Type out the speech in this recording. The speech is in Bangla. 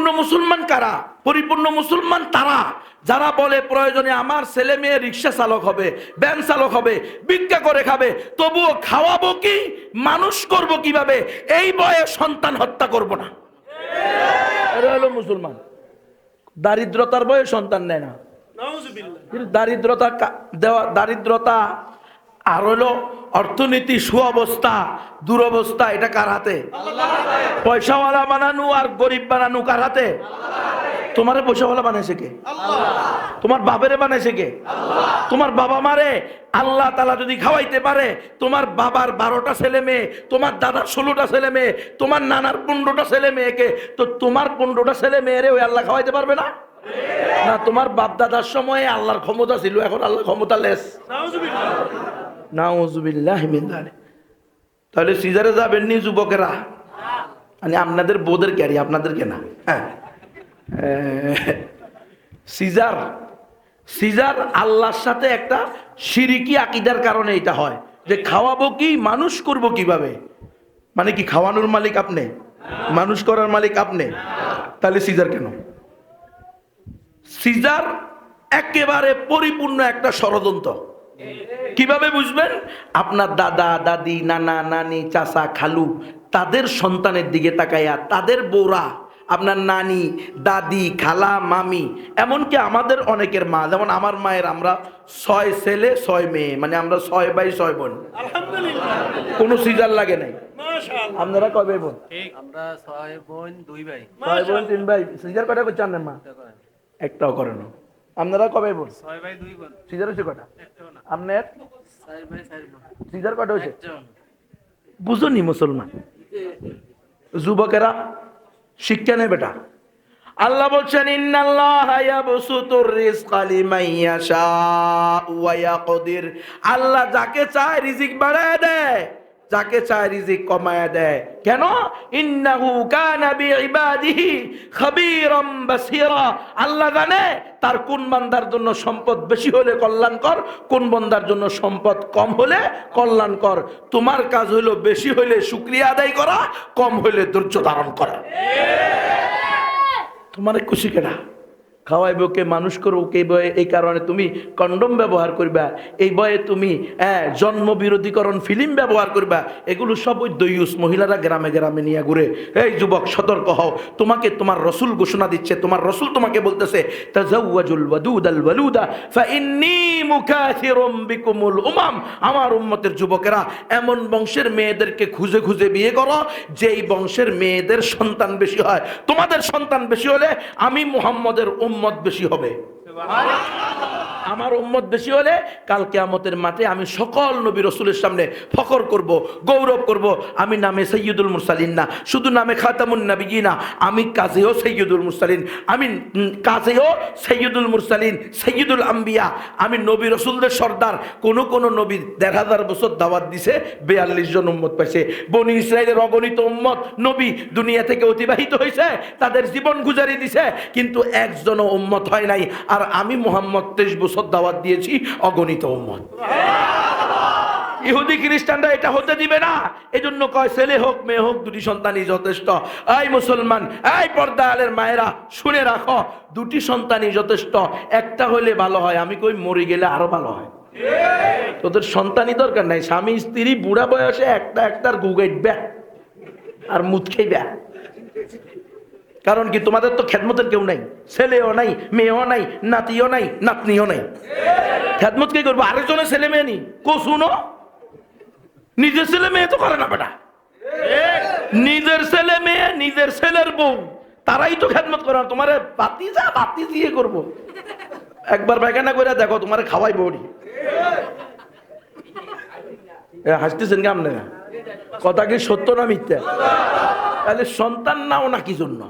পরিপূর্ণ মুসলমান কারা? পরিপূর্ণ মুসলমান তারা? যারা বলে প্রয়োজনে আমার ছেলে মেয়ে রিক্সা চালক হবে ভ্যান চালক হবে ভিক্ষা করে খাবে তবুও খাওয়াবো কি? মানুষ করব কীভাবে? এই বয়ে সন্তান হত্যা করব না। এরা হলো মুসলমান। দারিদ্রতার বয়ে সন্তান নেয় না। দারিদ্রতা দেওয়া দারিদ্রতা আর হলো অর্থনীতি সুঅবস্থা, দুরবস্থা, এটা কার হাতে? পয়সাওয়ালা বানানো আর গরিব বানানো কার হাতে? তোমারে পয়সাওয়ালা বানাইছে কে? তোমার বাবারে বানাইছে কে? তোমার বাবা মারে আল্লাহ তালা যদি খাওয়াইতে পারে, তোমার বাবার বারোটা ছেলে মেয়ে, তোমার দাদার ষোলোটা ছেলে মেয়ে, তোমার নানার পনেরোটা ছেলে মেয়েকে, তো তোমার পনেরোটা ছেলে মেয়েরে ওই আল্লাহ খাওয়াইতে পারবে না? না, তোমার বাপ দাদার সময়ে আল্লাহর ক্ষমতা ছিল, এখন আল্লাহ ক্ষমতা লেস যালিক। তাহলে সিজারে যাবেন নি যুবকেরা? মানে আপনাদের বোধের ক্যারি আপনাদের কেনা হ্যাঁ। সিজার সিজার আল্লাহর সাথে একটা সিরিকি আকিদার কারণে এটা হয় যে খাওয়াবো কি, মানুষ করব কীভাবে? মানে কি খাওয়ানোর মালিক আপনি? মানুষ করার মালিক আপনি? তাহলে সিজার কেন? সিজার একেবারে পরিপূর্ণ একটা ষড়যন্ত্র। কীভাবে বুঝবেন? আপনার দাদা দাদি নানা নানি চাচা খালু তাদের সন্তানের দিকে তাকাইয়া তাদের বৌরা আপনার নানি দাদি খালা মামি এমনকি আমাদের অনেকের মা যেমন আমার মায়ের আমরা ছয় ছেলে ছয় মেয়ে মানে আমরা ছয় ভাই ছয় বোন। কোনো সিজার লাগে নাই। আপনারা কবে বোন? আমরা ছয় বোন দুই ভাই। ছয় বোন তিন ভাই। সিজার কটা করছে আপনার মা। একটাও করে না আপনারা কবে বোন সিজার কটা? আপনার? সিজার কটা হয়েছে? বুঝুনি মুসলমান? যুবকেরা শিক্ষা নেই বেটা। আল্লাহ বলছেন আল্লাহ যাকে চায় রিজিক বাড়ায় দেয়। যাকে চায় রিজিক কমায় দেয়। কেন? ইন্নাহু কানা বিইবাদিহি খাবীরাম বাসীরা। আল্লাহ জানে তার কোন বান্দার জন্য সম্পদ বেশি হলে কল্যাণকর কোন বান্দার জন্য সম্পদ কম হলে কল্যাণকর। তোমার কাজ হলো বেশি হলে শুকরিয়া আদায় করা কম হলে ধৈর্য ধারণ করা। তোমার খুশি কেনা? খাওয়াইব কে মানুষ করব, কে বয়ে এই কারণে তুমি কন্ডম ব্যবহার করবা, এই বয়ে তুমি হ্যাঁ জন্ম বিরোধীকরণ ফিল্ম ব্যবহার করবা, এগুলো সব ওই দৈয়ুস মহিলারা গ্রামে গ্রামে নিয়ে ঘুরে, এই যুবক, সতর্ক হও, তোমাকে তোমার রসুল ঘোষণা দিচ্ছে, তোমার রসুল তোমাকে বলতেছে উমাম। আমার উম্মতের যুবকেরা, এমন বংশের মেয়েদেরকে খুঁজে খুঁজে বিয়ে করো, যেই বংশের মেয়েদের সন্তান বেশি হয়। তোমাদের সন্তান বেশি হলে আমি মুহাম্মদের উম্মত বেশি হবে। আমার উম্মত বেশি হলে কাল কেয়ামতের মাঠে আমি সকল নবী রসুলের সামনে ফখর করব, গৌরব করব। আমি নামে সৈয়দুল মুরসালিন না, শুধু নামে খাতামুন নাবিজি না, আমি কাজেও সৈয়দুল মুরসালিন, আমি কাজেও সৈয়দুল মুরসালিন সৈয়দুল আম্বিয়া। আমি নবী রসুলদের সর্দার, কোন কোন নবী দেড় হাজার বছর দাওয়াত দিছে, বেয়াল্লিশ জন উম্মত পাইছে। বনি ইসরায়েলের অগণিত উম্মত, নবী দুনিয়া থেকে অতিবাহিত হয়েছে, তাদের জীবন গুজারি দিছে, কিন্তু একজনও উম্মত হয় নাই। আর আমি মোহাম্মদ তেইশ দাওয়াত দিয়েছি, অগণিত উম্মত। ইহুদি খ্রিস্টানরা এটা হতে দিবে না। এজন্য কয়, ছেলে হোক, মেয়ে হোক, দুটি সন্তানই যথেষ্ট। এই মুসলমান, এই পর্দা আলের মায়েরা, শুনে রাখো, দুটি সন্তানই যথেষ্ট। একটা হলে ভালো হয়, আমি কই মরে গেলে আরও ভালো হয়। তোদের সন্তানই দরকার নাই, স্বামী, স্ত্রী, বুড়া বয়সে একটা একটার গুগাইবে আর মুত খাইবে। কারণ কি তোমাদের তো খেদমতের কেউ নাই। ছেলেও নাই, মেয়েও নাই, নাতিও নাই, নাতনিও নাই। খেদমত কি করব? আরেকজনের ছেলে মেয়ে নি কো শুনো। নিজের ছেলে মেয়ে তো করে না বেটা। নিজের ছেলে মেয়ে, নিজের ছেলের বউ, তারাই তো খেদমত করে না। তোমারে বাতি যা বাতি দিয়ে করব। একবার বেগানা করে দেখো, তোমার খাওয়াই বৌড়ি হাসতেছেন কেমন? কথা কি সত্য না মিথ্যা? তাহলে সন্তান নাও না কি জন্য?